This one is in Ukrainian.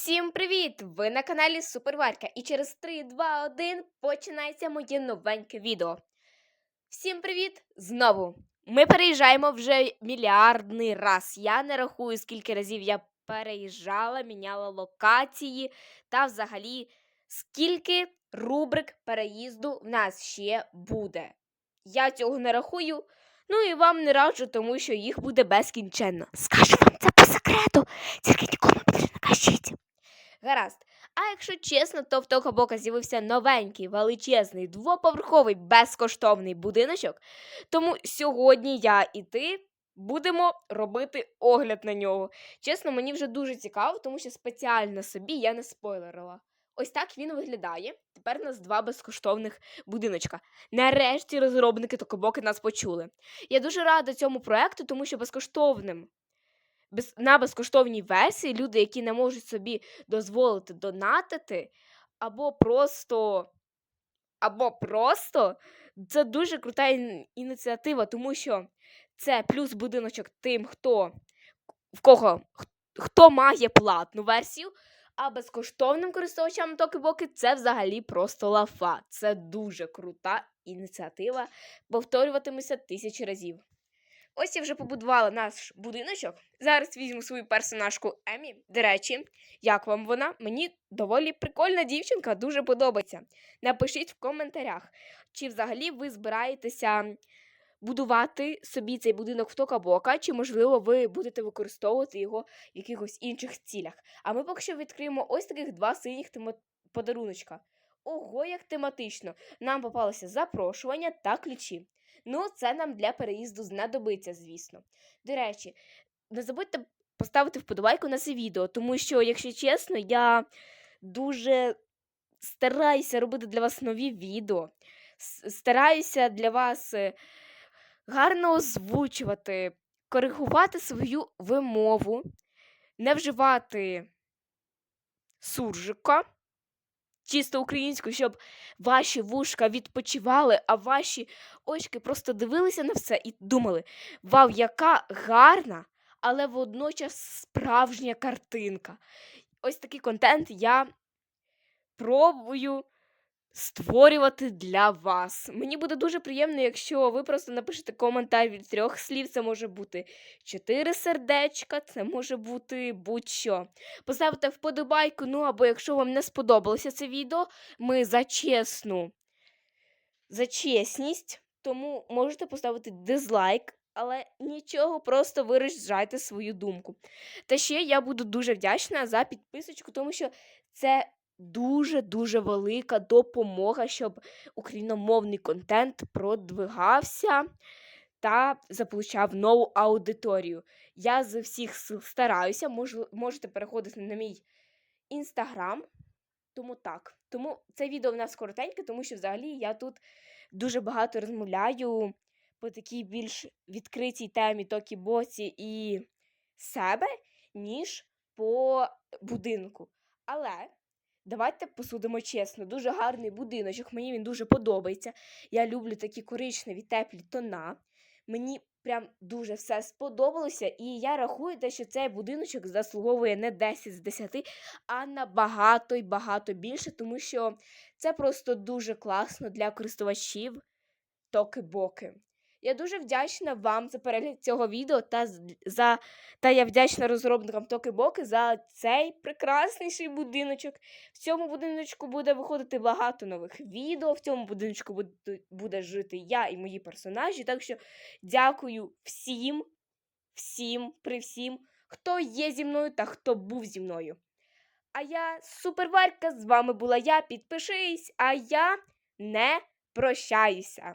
Всім привіт! Ви на каналі Суперварка і через 3, 2, 1 починається моє новеньке відео. Всім привіт! Знову! Ми переїжджаємо вже мільярдний раз. Я не рахую, скільки разів я переїжджала, міняла локації та взагалі скільки рубрик переїзду в нас ще буде. Я цього не рахую, ну і вам не раджу, тому що їх буде безкінченно. Скажу вам це по секрету, тільки нікому більше не кажіть. Гаразд. А якщо чесно, то в того бока з'явився новенький, величезний, двоповерховий, безкоштовний будиночок. Тому сьогодні я і ти будемо робити огляд на нього. Чесно, мені вже дуже цікаво, тому що спеціально собі я не спойлерила. Ось так він виглядає. Тепер у нас два безкоштовних будиночка. Нарешті розробники Токобоки нас почули. Я дуже рада цьому проекту, тому що безкоштовним без, на безкоштовній версії люди, які не можуть собі дозволити донатити, або просто, або просто це дуже крута ініціатива, тому що це плюс будиночок тим, хто в кого хто має платну версію. А безкоштовним користувачам Токибоки це взагалі просто лафа. Це дуже крута ініціатива. Повторюватимуся тисячі разів. Ось я вже побудувала наш будиночок. Зараз візьму свою персонажку Емі. До речі, як вам вона? Мені доволі прикольна дівчинка, дуже подобається. Напишіть в коментарях, чи взагалі ви збираєтеся будувати собі цей будинок в Токабока, чи, можливо, ви будете використовувати його в якихось інших цілях. А ми поки що відкриємо ось таких два синіх подаруночка. Ого, як тематично! Нам попалося запрошування та ключі. Ну, це нам для переїзду знадобиться, звісно. До речі, не забудьте поставити вподобайку на це відео, тому що, якщо чесно, я дуже стараюся робити для вас нові відео. Стараюся для вас е, гарно озвучувати, коригувати свою вимову, не вживати суржика. Чисто українською, щоб ваші вушка відпочивали, а ваші очки просто дивилися на все і думали: Вау, яка гарна, але водночас справжня картинка. Ось такий контент я пробую створювати для вас. Мені буде дуже приємно, якщо ви просто напишете коментар від трьох слів. Це може бути чотири сердечка, це може бути будь-що. Поставте вподобайку, ну або якщо вам не сподобалося це відео, ми за чесну, за чесність, тому можете поставити дизлайк. Але нічого, просто виражайте свою думку. Та ще я буду дуже вдячна за підписочку, тому що це дуже-дуже велика допомога, щоб україномовний контент продвигався та заполучав нову аудиторію. Я з всіх сил стараюся, мож- можете переходити на мій інстаграм. Тому так. Тому це відео в нас коротеньке, тому що взагалі я тут дуже багато розмовляю по такій більш відкритій темі Токі Боці і себе, ніж по будинку. Але давайте посудимо чесно, дуже гарний будиночок, мені він дуже подобається. Я люблю такі коричневі теплі тона. Мені прям дуже все сподобалося, і я рахую, те, що цей будиночок заслуговує не 10 з 10, а набагато й багато більше, тому що це просто дуже класно для користувачів Токи-Боки. Я дуже вдячна вам за перегляд цього відео та за та я вдячна розробникам Токи-Боки за цей прекрасніший будиночок. В цьому будиночку буде виходити багато нових відео. В цьому будиночку буде, буде жити я і мої персонажі. Так що дякую всім, всім, при всім, хто є зі мною та хто був зі мною. А я суперварка, з вами була я. Підпишись, а я не прощаюся.